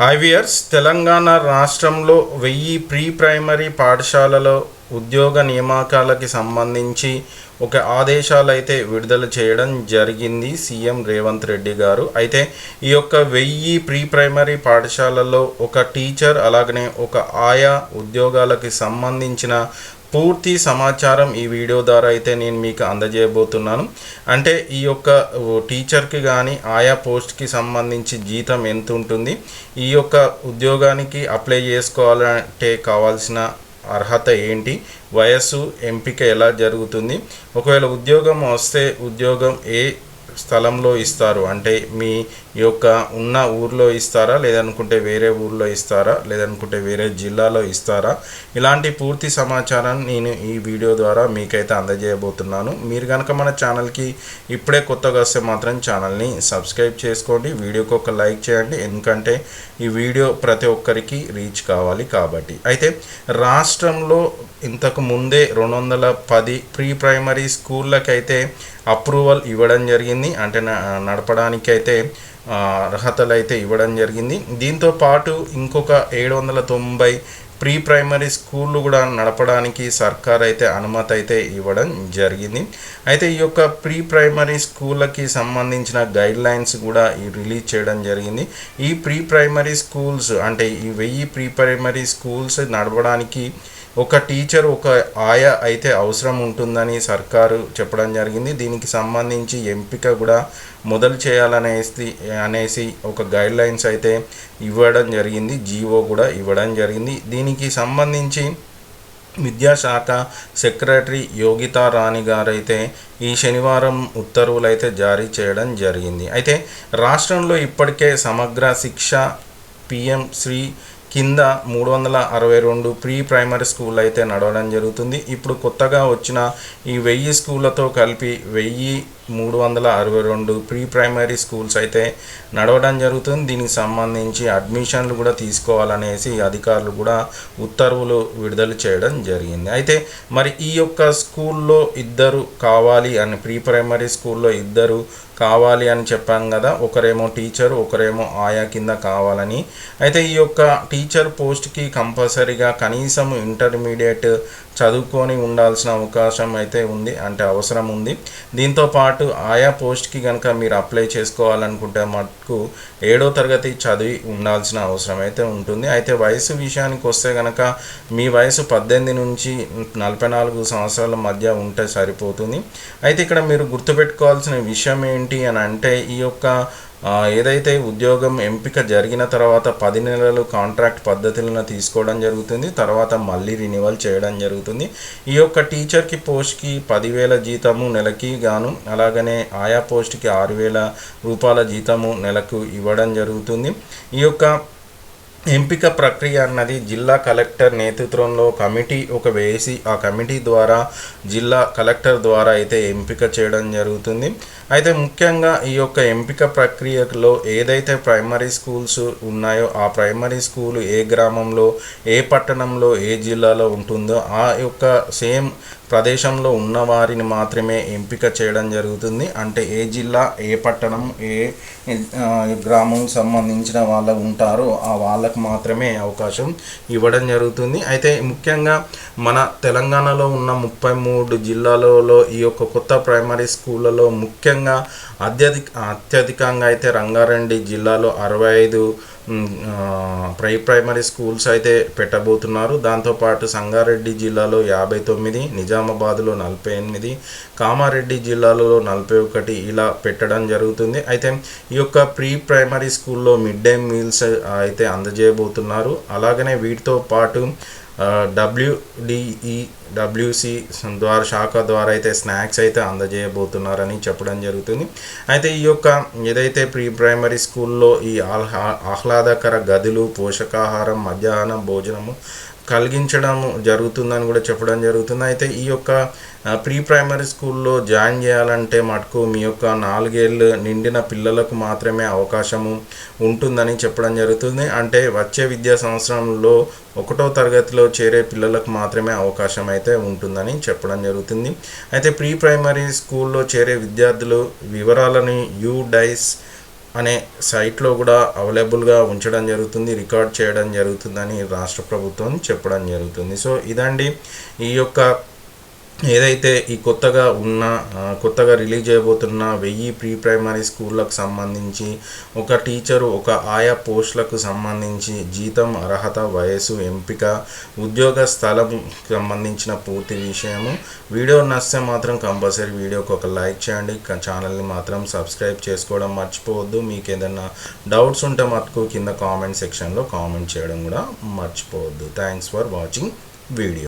హైవియర్స్ తెలంగాణ రాష్ట్రంలో వెయ్యి pre primary పాఠశాలలో ఉద్యోగ నియామకాలకి సంబంధించి ఒక ఆదేశాలు అయితే విడుదల చేయడం జరిగింది సీఎం రేవంత్ రెడ్డి గారు. అయితే ఈ యొక్క వెయ్యి ప్రీ ప్రైమరీ పాఠశాలలో ఒక టీచర్ అలాగనే ఒక ఆయా ఉద్యోగాలకి సంబంధించిన పూర్తి సమాచారం ఈ వీడియో ద్వారా అయితే నేను మీకు అందజేయబోతున్నాను. అంటే ఈ యొక్క టీచర్కి కానీ ఆయా పోస్ట్కి సంబంధించి జీతం ఎంత ఉంటుంది ఈ యొక్క ఉద్యోగానికి అప్లై చేసుకోవాలంటే కావాల్సిన అర్హత ఏంటి వయస్సు ఎంపిక ఎలా జరుగుతుంది ఒకవేళ ఉద్యోగం వస్తే ఉద్యోగం ఏ స్థలంలో ఇస్తారు. అంటే మీ యొక్క ఉన్న ఊర్లో ఇస్తారా? లేదనుకుంటే వేరే ఊర్లో ఇస్తారా? లేదనుకుంటే వేరే జిల్లాలో ఇస్తారా? ఇలాంటి పూర్తి సమాచారాన్ని నేను ఈ వీడియో ద్వారా మీకైతే అందజేయబోతున్నాను. మీరు కనుక మన ఛానల్కి ఇప్పుడే కొత్తగా వస్తే మాత్రం ఛానల్ని సబ్స్క్రైబ్ చేసుకోండి. వీడియోకి ఒక లైక్ చేయండి. ఎందుకంటే ఈ వీడియో ప్రతి ఒక్కరికి రీచ్ కావాలి కాబట్టి. అయితే రాష్ట్రంలో ఇంతకు ముందే రెండు వందల పది ప్రీ ప్రైమరీ స్కూళ్ళకైతే అప్రూవల్ ఇవ్వడం జరిగింది. అంటే నడపడానికైతే అర్హతలు అయితే ఇవ్వడం జరిగింది. దీంతో పాటు ఇంకొక ఏడు వందల తొంభై ప్రీ ప్రైమరీ స్కూళ్ళు కూడా నడపడానికి సర్కార్ అయితే అనుమతి అయితే ఇవ్వడం జరిగింది. అయితే ఈ యొక్క ప్రీ ప్రైమరీ స్కూళ్ళకి సంబంధించిన గైడ్ లైన్స్ కూడా రిలీజ్ చేయడం జరిగింది. ఈ ప్రీ ప్రైమరీ స్కూల్స్ అంటే ఈ వెయ్యి ప్రీ ప్రైమరీ స్కూల్స్ నడపడానికి ఒక టీచర్ ఒక ఆయా అయితే అవసరం ఉంటుందని సర్కారు చెప్పడం జరిగింది. దీనికి సంబంధించి ఎంపిక కూడా మొదలు చేయాలనేసి అనేసి ఒక గైడ్ లైన్స్ అయితే ఇవ్వడం జరిగింది. జీవో కూడా ఇవ్వడం జరిగింది. దీనికి సంబంధించి విద్యాశాఖ సెక్రటరీ యోగితా రాణి గారైతే ఈ శనివారం ఉత్తర్వులు అయితే జారీ చేయడం జరిగింది. అయితే రాష్ట్రంలో ఇప్పటికే సమగ్ర శిక్ష పిఎం శ్రీ కింద మూడు వందల అరవై రెండు ప్రీ ప్రైమరీ స్కూల్ అయితే నడవడం జరుగుతుంది. ఇప్పుడు కొత్తగా వచ్చిన ఈ వెయ్యి స్కూళ్ళతో కలిపి వెయ్యి మూడు వందల అరవై రెండు ప్రీ ప్రైమరీ స్కూల్స్ అయితే నడవడం జరుగుతుంది. దీనికి సంబంధించి అడ్మిషన్లు కూడా తీసుకోవాలనేసి అధికారులు కూడా ఉత్తర్వులు విడుదల చేయడం జరిగింది. అయితే మరి ఈ యొక్క స్కూల్లో ఇద్దరు కావాలి అని ప్రీ ప్రైమరీ స్కూల్లో ఇద్దరు కావాలి అని చెప్పాం కదా ఒకరేమో టీచర్ ఒకరేమో ఆయా కింద కావాలని. అయితే ఈ యొక్క టీచర్ పోస్ట్కి కంపల్సరీగా కనీసం ఇంటర్మీడియట్ చదువుకొని ఉండాల్సిన అవకాశం అయితే ఉంది అంటే అవసరం ఉంది. దీంతో పాటు ఆయా పోస్ట్కి కనుక మీరు అప్లై చేసుకోవాలనుకుంటే మటుకు ఏడో తరగతి చదివి ఉండాల్సిన అవసరం అయితే ఉంటుంది. అయితే వయసు విషయానికి వస్తే కనుక మీ వయసు పద్దెనిమిది నుంచి నలభై నాలుగు సంవత్సరాల మధ్య ఉంటే సరిపోతుంది. అయితే ఇక్కడ మీరు గుర్తుపెట్టుకోవాల్సిన విషయం ఏంటి అని అంటే ఈ యొక్క ఏదైతే ఉద్యోగం ఎంపిక జరిగిన తర్వాత పది నెలలు కాంట్రాక్ట్ పద్ధతులను తీసుకోవడం జరుగుతుంది తర్వాత మళ్ళీ రినివల్ చేయడం జరుగుతుంది. ఈ యొక్క టీచర్కి పోస్ట్కి పదివేల జీతము నెలకి గాను అలాగనే ఆయా పోస్ట్కి ఆరు వేల రూపాయల జీతము నెలకు ఇవ్వడం జరుగుతుంది. ఈ యొక్క ఎంపిక ప్రక్రియ అన్నది జిల్లా కలెక్టర్ నేతృత్వంలో కమిటీ ఒక వేసి ఆ కమిటీ ద్వారా జిల్లా కలెక్టర్ ద్వారా అయితే ఎంపిక చేయడం జరుగుతుంది. అయితే ముఖ్యంగా ఈ యొక్క ఎంపిక ప్రక్రియలో ఏదైతే ప్రైమరీ స్కూల్స్ ఉన్నాయో ఆ ప్రైమరీ స్కూల్ ఏ గ్రామంలో ఏ పట్టణంలో ఏ జిల్లాలో ఉంటుందో ఆ యొక్క సేమ్ ప్రదేశంలో ఉన్న వారిని మాత్రమే ఎంపిక చేయడం జరుగుతుంది. అంటే ఏ జిల్లా ఏ పట్టణం ఏ గ్రామం సంబంధించిన వాళ్ళు ఉంటారో ఆ వాళ్ళకు మాత్రమే అవకాశం ఇవ్వడం జరుగుతుంది. అయితే ముఖ్యంగా మన తెలంగాణలో ఉన్న ముప్పై మూడు జిల్లాలలో ఈ యొక్క కొత్త ప్రైమరీ స్కూళ్ళలో ముఖ్యంగా అత్యధిక అత్యధికంగా అయితే రంగారెడ్డి జిల్లాలో అరవై ఐదు ప్రై ప్రైమరీ స్కూల్స్ అయితే పెట్టబోతున్నారు. దాంతోపాటు సంగారెడ్డి జిల్లాలో యాభై తొమ్మిది నిజామాబాద్లో నలభై ఎనిమిది కామారెడ్డి జిల్లాలో నలభై ఒకటి ఇలా పెట్టడం జరుగుతుంది. అయితే ఈ యొక్క ప్రీ ప్రైమరీ స్కూల్లో మిడ్ డే మీల్స్ అయితే అందజేయబోతున్నారు. అలాగనే వీటితో పాటు డబ్ల్యూడిఈ డబ్ల్యూసి ద్వారా శాఖ ద్వారా అయితే స్నాక్స్ అయితే అందజేయబోతున్నారని చెప్పడం జరుగుతుంది. అయితే ఈ యొక్క ఏదైతే ప్రీ ప్రైమరీ స్కూల్లో ఈ ఆహ్లాదకర గదులు పోషకాహారం మధ్యాహ్నం భోజనము కలిగించడం జరుగుతుందని కూడా చెప్పడం జరుగుతుంది. అయితే ఈ యొక్క ప్రీ ప్రైమరీ స్కూల్లో జాయిన్ చేయాలంటే మటుకు మీ యొక్క నాలుగేళ్ళు నిండిన పిల్లలకు మాత్రమే అవకాశము ఉంటుందని చెప్పడం జరుగుతుంది. అంటే వచ్చే విద్యా సంవత్సరంలో ఒకటో తరగతిలో చేరే పిల్లలకు మాత్రమే అవకాశం అయితే ఉంటుందని చెప్పడం జరుగుతుంది. అయితే ప్రీ ప్రైమరీ స్కూల్లో చేరే విద్యార్థులు వివరాలని యూ డైస్ అనే సైట్లో కూడా అవైలబుల్గా ఉంచడం జరుగుతుంది రికార్డ్ చేయడం జరుగుతుందని రాష్ట్ర ప్రభుత్వం చెప్పడం జరుగుతుంది. సో ఇదండి ఈ యొక్క ఏదైతే ఈ కొత్తగా ఉన్న కొత్తగా రిలీజ్ చేయబోతున్న వెయ్యి ప్రీ ప్రైమరీ స్కూళ్ళకు సంబంధించి ఒక టీచరు ఒక ఆయా పోస్టులకు సంబంధించి జీతం అర్హత వయసు ఎంపిక ఉద్యోగ స్థలం సంబంధించిన పూర్తి విషయము. వీడియో నచ్చితే మాత్రం కంపల్సరీ వీడియోకి ఒక లైక్ చేయండి. ఛానల్ని మాత్రం సబ్స్క్రైబ్ చేసుకోవడం మర్చిపోవద్దు. మీకు ఏదైనా డౌట్స్ ఉంటే మటుకు కింద కామెంట్ సెక్షన్లో కామెంట్ చేయడం కూడా మర్చిపోవద్దు. Thanks for watching video.